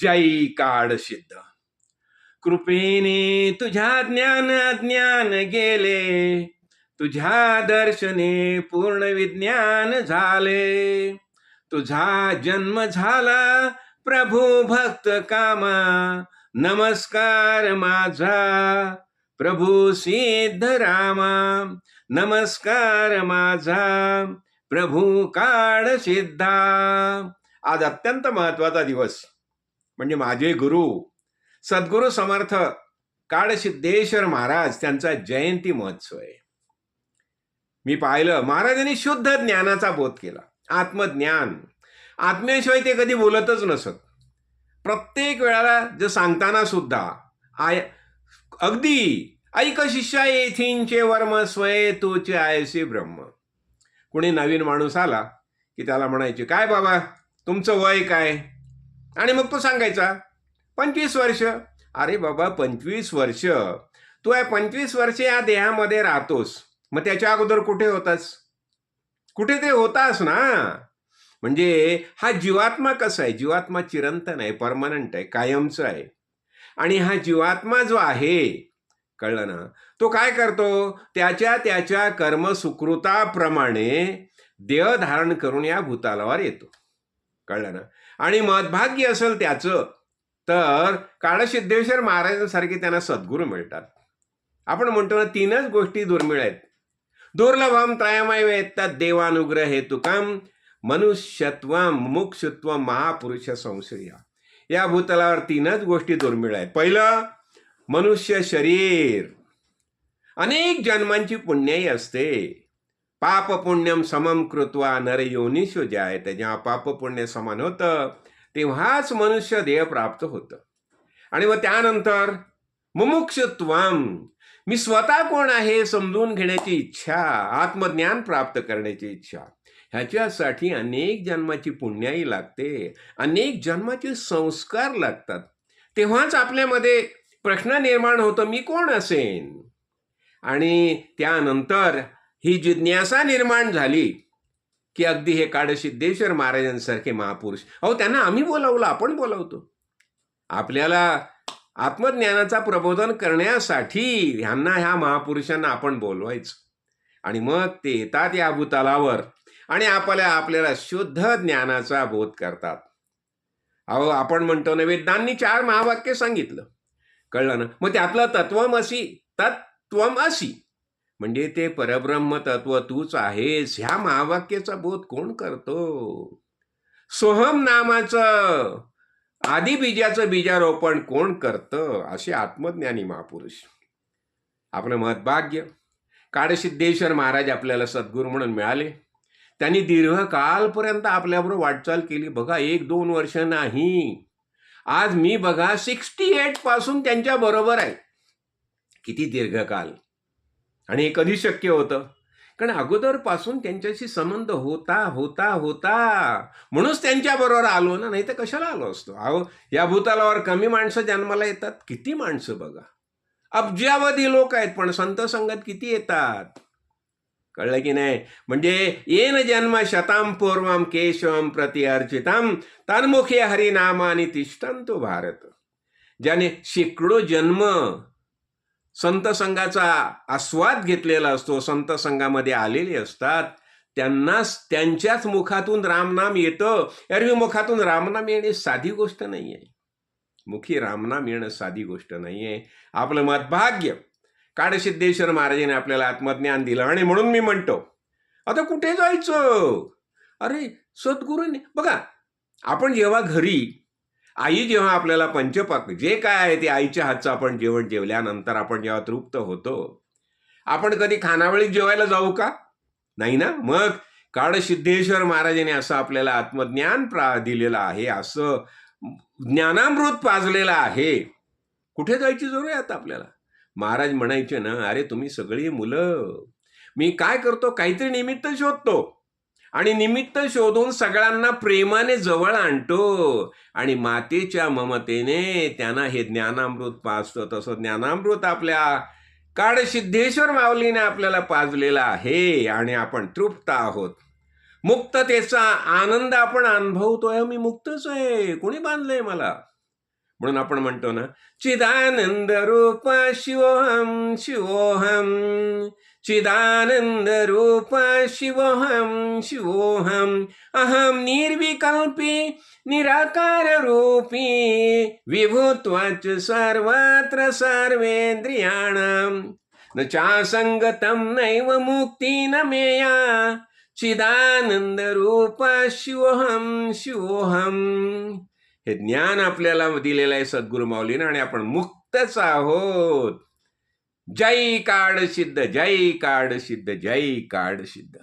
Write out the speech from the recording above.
जय काळ सिद्ध. कृपेने तुझ्या ज्ञान ज्ञान गेले. तुझ्या दर्शने पूर्ण विज्ञान झाले. तुझा जन्म झाला प्रभू भक्त कामा. नमस्कार माझा. प्रभू सिद्ध रामा. नमस्कार माझा. प्रभू काळ सिद्धा. आज अत्यंत महत्त्वाचा दिवस. म्हणजे माझे गुरु. सद्गुरू समर्थ काळसिद्धेश्वर महाराज त्यांचा जयंती महोत्सव आहे. मी पाहिलं महाराजांनी शुद्ध ज्ञानाचा बोध केला. आत्मज्ञान. आत्म्याशिवाय ते कधी बोलतच नसत. प्रत्येक वेळाला जे सांगताना सुद्धा आय अगदी ऐक शिष्या येथींचे वर्म स्वय तोचे आयसी ब्रह्म. कुणी नवीन माणूस आला की त्याला म्हणायचे काय बाबा तुमचं वय काय? आणि मग तो सांगायचा पंचवीस वर्ष. अरे बाबा पंचवीस वर्ष. तू आहे पंचवीस वर्ष या देहामध्ये राहतोस. मग त्याच्या अगोदर कुठे होतास? कुठे ते होतास ना. म्हणजे हा जीवात्मा कसा आहे? जीवात्मा चिरंतन आहे परमनंट आहे कायमचं आहे. आणि हा जीवात्मा जो आहे कळलं ना? तो काय करतो? त्याच्या त्याच्या कर्मसुकृताप्रमाणे देह धारण करून या भूतालावर येतो. कळलं ना? आणि मदभाग्य असेल त्याचं तर काळसिद्धेश्वर महाराजांसारखे त्यांना सद्गुरू मिळतात. आपण म्हणतो ना तीनच गोष्टी दुर्मिळ आहेत. दुर्लभम त्रयमय येतात देवानुग्रह हेतुकाम मनुष्यत्वम मुक्षत्व महापुरुष संश्रया या भूतलावर तीनच गोष्टी दुर्मिळ आहेत. पहिलं मनुष्य शरीर. अनेक जन्मांची पुण्याई असते. पाप पुण्यम समम कृत्वा नर योनिशो जायत जेव्हा पाप पुण्य समान होतं तेव्हाच मनुष्य देह प्राप्त होतं. आणि मग त्यानंतर मुमुक्षत्वम मी स्वतः कोण आहे समजून घेण्याची इच्छा आत्मज्ञान प्राप्त करण्याची इच्छा ह्याच्यासाठी अनेक जन्माची पुण्याई लागते अनेक जन्माचे संस्कार लागतात. तेव्हाच आपल्यामध्ये प्रश्न निर्माण होतो मी कोण असेन? आणि त्यानंतर ही जिज्ञासा निर्माण झाली की अगदी हे काडसिद्धेश्वर महाराजांसारखे महापुरुष. अहो त्यांना आम्ही बोलावलं आपण बोलावतो. आपल्याला आत्मज्ञानाचा प्रबोधन करण्यासाठी ह्यांना ह्या महापुरुषांना आपण बोलवायचं. आणि मग ते येतात या भूतालावर आणि आपल्या आपल्याला शुद्ध ज्ञानाचा बोध करतात. अहो आपण म्हणतो ना वेदांनी चार महावाक्य सांगितलं. कळलं ना? मग त्यातलं तत्वमसी तत्वमसी. म्हणजे ते परब्रह्म तत्व तूच आहेस ह्या महावाक्याचा बोध कोण करतो? सोहम नामाचं आधी बीजाचं बीजारोपण कोण करतं? असे आत्मज्ञानी महापुरुष. आपलं महत्भाग्य काळसिद्धेश्वर महाराज आपल्याला सद्गुरू म्हणून मिळाले. त्यांनी दीर्घकालपर्यंत आपल्याबरोबर वाटचाल केली. बघा एक दोन वर्ष नाही. आज मी बघा सिक्स्टी एटपासून त्यांच्या बरोबर आहे. किती दीर्घकाल? आणि हे कधी शक्य होतं? कारण अगोदरपासून त्यांच्याशी संबंध होता होता होता. म्हणूनच त्यांच्याबरोबर आलो ना नाही तर कशाला आलो असतो? अहो या भूतालावर कमी माणसं जन्माला येतात. किती माणसं बघा. अब्जावधी लोक आहेत पण संत संगत किती येतात? कळलं की नाही? म्हणजे येन जन्म शताम पूर्वम केशवम प्रति अर्चितम तन्मुखे हरिनामानी तिष्ठंतो भारत. ज्याने शेकडो जन्म संत संघाचा आस्वाद घेतलेला असतो. संत संघामध्ये आलेले असतात. त्यांनाच त्यांच्याच मुखातून रामनाम येतं. एरवी मुखातून रामनाम येणे साधी गोष्ट नाही आहे मुखी रामनाम येणं साधी गोष्ट नाही आहे आपलं मतभाग्य काडसिद्धेश्वर महाराजांनी आपल्याला आत्मज्ञान दिलं आणि म्हणून मी म्हणतो आता कुठे जायचं? अरे सद्गुरूंनी बघा आपण जेव्हा घरी आई जेव्हा आपल्याला पंचपाक जे काय आहे ते आईच्या हातचं आपण जेवण जेवल्यानंतर आपण जेव्हा तृप्त होतो आपण कधी खानावळीत जेवायला जाऊ का? नाही ना? मग काळसिद्धेश्वर महाराजांनी असं आपल्याला आत्मज्ञान प्रा दिलेलं आहे असं ज्ञानामृत पाजलेलं आहे. कुठे जायची जरूर आहे आता आपल्याला? महाराज म्हणायचे ना अरे तुम्ही सगळी मुलं मी काय करतो? काहीतरी निमित्त शोधतो. आणि निमित्त शोधून सगळ्यांना प्रेमाने जवळ आणतो. आणि मातेच्या ममतेने त्यांना हे ज्ञानामृत पाजतो तसं ज्ञानामृत आपल्या काळसिद्धेश्वर माऊलीने आपल्याला पाजलेलं आहे आणि आपण तृप्त आहोत. मुक्ततेचा आनंद आपण अनुभवतोय. मी मुक्तच आहे. कोणी बांधलंय मला? म्हणून आपण म्हणतो ना चिदानंद रूप शिवोहम शिवोहम. चिदानंद रूप शिवोहम अहं निर्विकल्पी निराकाररूपी रूपी सर्वत्र सर्वेन्द्रियाणां न चासंगतम नैव मुक्ती न मेया। चिदानंद रूप शिवोहम हे ज्ञान आपल्याला दिलेलं आहे सद्गुरु माऊलीनं आणि आपण मुक्तच आहोत। जय काड सिद्ध जय काड सिद्ध जय काड सिद्ध.